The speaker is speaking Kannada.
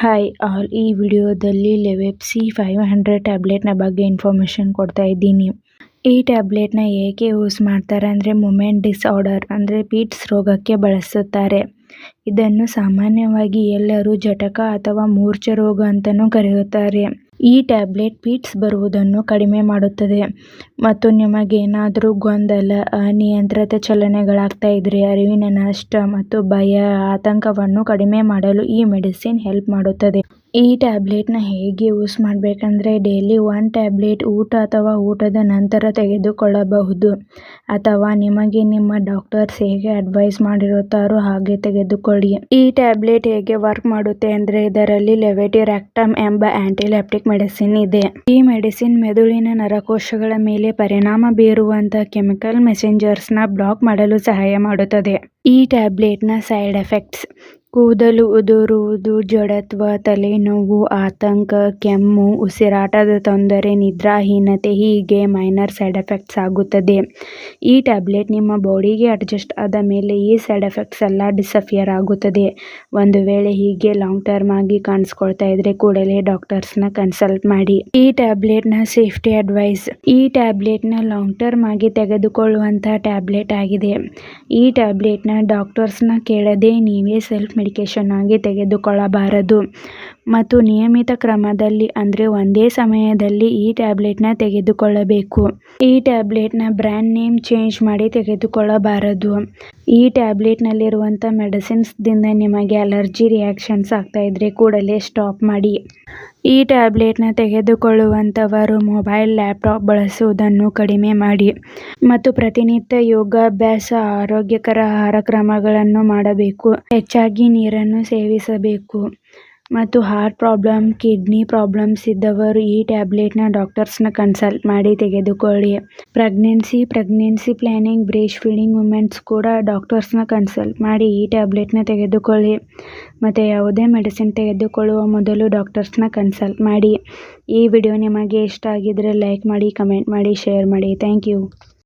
ಹಾಯ್ ಆಲ್ ಈ ವಿಡಿಯೋದಲ್ಲಿ ಲೆವೆಪ್ಸಿ ಫೈವ್ ಹಂಡ್ರೆಡ್ ಟ್ಯಾಬ್ಲೆಟ್ನ ಬಗ್ಗೆ ಇನ್ಫಾರ್ಮೇಷನ್ ಕೊಡ್ತಾ ಇದ್ದೀನಿ. ಈ ಟ್ಯಾಬ್ಲೆಟ್ನ ಏಕೆ ಯೂಸ್ ಮಾಡ್ತಾರೆ ಅಂದರೆ ಮೂಮೆಂಟ್ ಡಿಸಾರ್ಡರ್ ಅಂದರೆ ಪೀಟ್ಸ್ ರೋಗಕ್ಕೆ ಬಳಸುತ್ತಾರೆ. ಇದನ್ನು ಸಾಮಾನ್ಯವಾಗಿ ಎಲ್ಲರೂ ಜಟಕ ಅಥವಾ ಮೂರ್ಛೆ ರೋಗ ಅಂತಲೂ ಕರೆಯುತ್ತಾರೆ. ಈ ಟ್ಯಾಬ್ಲೆಟ್ ಪೀಟ್ಸ್ ಬರುವುದನ್ನು ಕಡಿಮೆ ಮಾಡುತ್ತದೆ. ಮತ್ತು ನಿಮಗೇನಾದರೂ ಗೊಂದಲ, ಅನಿಯಂತ್ರಿತ ಚಲನೆಗಳಾಗ್ತಾ ಇದ್ರೆ ಅರಿವಿನ ನಷ್ಟ ಮತ್ತು ಭಯ, ಆತಂಕವನ್ನು ಕಡಿಮೆ ಮಾಡಲು ಈ ಮೆಡಿಸಿನ್ ಹೆಲ್ಪ್ ಮಾಡುತ್ತದೆ. ಈ ಟ್ಯಾಬ್ಲೆಟ್ನ ಹೇಗೆ ಯೂಸ್ ಮಾಡಬೇಕಂದ್ರೆ ಡೈಲಿ ಒನ್ ಟ್ಯಾಬ್ಲೆಟ್ ಊಟ ಅಥವಾ ಊಟದ ನಂತರ ತೆಗೆದುಕೊಳ್ಳಬಹುದು. ಅಥವಾ ನಿಮಗೆ ನಿಮ್ಮ ಡಾಕ್ಟರ್ಸ್ ಹೇಗೆ ಅಡ್ವೈಸ್ ಮಾಡಿರುತ್ತಾರೋ ಹಾಗೆ ತೆಗೆದುಕೊಳ್ಳಿ. ಈ ಟ್ಯಾಬ್ಲೆಟ್ ಹೇಗೆ ವರ್ಕ್ ಮಾಡುತ್ತೆ ಅಂದರೆ ಇದರಲ್ಲಿ ಲೆವೆಟಿರಾಕ್ಟಮ್ ಎಂಬ ಆಂಟಿಲೆಪ್ಟಿಕ್ ಮೆಡಿಸಿನ್ ಇದೆ. ಈ ಮೆಡಿಸಿನ್ ಮೆದುಳಿನ ನರಕೋಶಗಳ ಮೇಲೆ ಪರಿಣಾಮ ಬೀರುವಂತಹ ಕೆಮಿಕಲ್ ಮೆಸೆಂಜರ್ಸ್ನ ಬ್ಲಾಕ್ ಮಾಡಲು ಸಹಾಯ ಮಾಡುತ್ತದೆ. ಈ ಟ್ಯಾಬ್ಲೆಟ್ನ ಸೈಡ್ ಎಫೆಕ್ಟ್ಸ್. ಕೂದಲು ಉದುರುವುದು, ಜಡತ್ವ, ತಲೆನೋವು, ಆತಂಕ, ಕೆಮ್ಮು, ಉಸಿರಾಟದ ತೊಂದರೆ, ನಿದ್ರಾಹೀನತೆ ಹೀಗೆ ಮೈನರ್ ಸೈಡ್ ಎಫೆಕ್ಟ್ಸ್ ಆಗುತ್ತದೆ. ಈ ಟ್ಯಾಬ್ಲೆಟ್ ನಿಮ್ಮ ಬಾಡಿಗೆ ಅಡ್ಜಸ್ಟ್ ಆದ ಮೇಲೆ ಈ ಸೈಡ್ ಎಫೆಕ್ಟ್ಸ್ ಎಲ್ಲ ಡಿಸಫಿಯರ್ ಆಗುತ್ತದೆ. ಒಂದು ವೇಳೆ ಹೀಗೆ ಲಾಂಗ್ ಟರ್ಮ್ ಆಗಿ ಕಾಣಿಸ್ಕೊಳ್ತಾ ಇದ್ರೆ ಕೂಡಲೇ ಡಾಕ್ಟರ್ಸ್ನ ಕನ್ಸಲ್ಟ್ ಮಾಡಿ. ಈ ಟ್ಯಾಬ್ಲೆಟ್ನ ಸೇಫ್ಟಿ ಅಡ್ವೈಸ್ ಈ ಟ್ಯಾಬ್ಲೆಟ್ನ ಲಾಂಗ್ ಟರ್ಮ್ ಆಗಿ ತೆಗೆದುಕೊಳ್ಳುವಂತಹ ಟ್ಯಾಬ್ಲೆಟ್ ಆಗಿದೆ. ಈ ಟ್ಯಾಬ್ಲೆಟ್ನ ಡಾಕ್ಟರ್ಸ್ನ ಕೇಳದೆ ನೀವೇ ಸೆಲ್ಫ್ ಮೆಡಿಕೇಶನ್ ಆಗಿ ತೆಗೆದುಕೊಳ್ಳಬಾರದು. ಮತ್ತು ನಿಯಮಿತ ಕ್ರಮದಲ್ಲಿ, ಅಂದರೆ ಒಂದೇ ಸಮಯದಲ್ಲಿ ಈ ಟ್ಯಾಬ್ಲೆಟ್ನ ತೆಗೆದುಕೊಳ್ಳಬೇಕು. ಈ ಟ್ಯಾಬ್ಲೆಟ್ನ ಬ್ರ್ಯಾಂಡ್ ನೇಮ್ ಚೇಂಜ್ ಮಾಡಿ ತೆಗೆದುಕೊಳ್ಳಬಾರದು. ಈ ಟ್ಯಾಬ್ಲೆಟ್ನಲ್ಲಿರುವಂಥ ಮೆಡಿಸಿನ್ಸ್ದಿಂದ ನಿಮಗೆ ಅಲರ್ಜಿ ರಿಯಾಕ್ಷನ್ಸ್ ಆಗ್ತಾ ಇದ್ರೆ ಕೂಡಲೇ ಸ್ಟಾಪ್ ಮಾಡಿ. ಈ ಟ್ಯಾಬ್ಲೆಟ್ನ ತೆಗೆದುಕೊಳ್ಳುವಂತವರು ಮೊಬೈಲ್ ಲ್ಯಾಪ್ಟಾಪ್ ಬಳಸುವುದನ್ನು ಕಡಿಮೆ ಮಾಡಿ ಮತ್ತು ಪ್ರತಿನಿತ್ಯ ಯೋಗಾಭ್ಯಾಸ, ಆರೋಗ್ಯಕರ ಆಹಾರ ಕ್ರಮಗಳನ್ನು ಮಾಡಬೇಕು. ಹೆಚ್ಚಾಗಿ ನೀರನ್ನು ಸೇವಿಸಬೇಕು. ಮತ್ತು ಹಾರ್ಟ್ ಪ್ರಾಬ್ಲಮ್, ಕಿಡ್ನಿ ಪ್ರಾಬ್ಲಮ್ಸ್ ಇದ್ದವರು ಈ ಟ್ಯಾಬ್ಲೆಟ್ನ ಡಾಕ್ಟರ್ಸ್ನ ಕನ್ಸಲ್ಟ್ ಮಾಡಿ ತೆಗೆದುಕೊಳ್ಳಿ. Pregnancy pregnancy planning breast feeding women's ಕೂಡ ಡಾಕ್ಟರ್ಸ್ನ ಕನ್ಸಲ್ಟ್ ಮಾಡಿ ಈ ಟ್ಯಾಬ್ಲೆಟ್ನ ತೆಗೆದುಕೊಳ್ಳಿ. ಮತ್ತು ಯಾವುದೇ ಮೆಡಿಸಿನ್ ತೆಗೆದುಕೊಳ್ಳುವ ಮೊದಲು ಡಾಕ್ಟರ್ಸ್ನ ಕನ್ಸಲ್ಟ್ ಮಾಡಿ. ಈ ವಿಡಿಯೋ ನಿಮಗೆ ಇಷ್ಟ ಆಗಿದ್ದರೆ ಲೈಕ್ ಮಾಡಿ, ಕಮೆಂಟ್ ಮಾಡಿ, ಶೇರ್ ಮಾಡಿ. Thank you.